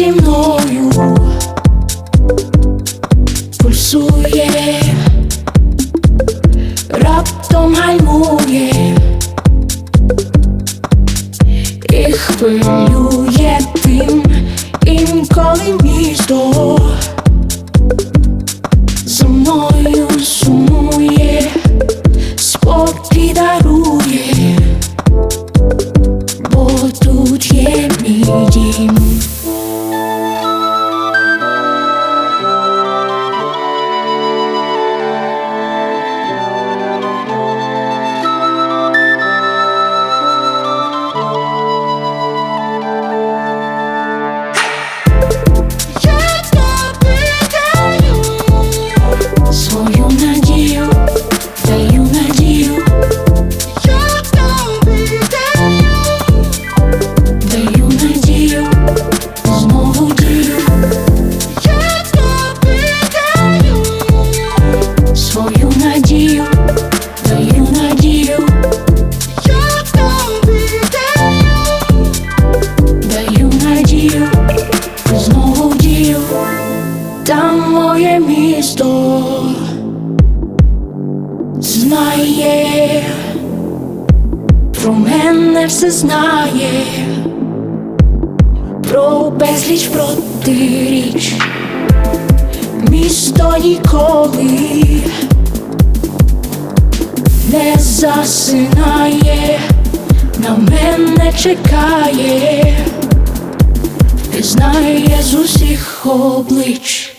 зі мною. Пульсує, раптом гальмує. І хвилює тим інколи місто. За мною сумує, надію, даю надію. Я тобі даю, даю надію, знову дію. Там моє місто знає про мене все знає, про безліч протиріч, місто ніколи не засинає, на мене чекає, ти знає з усіх облич.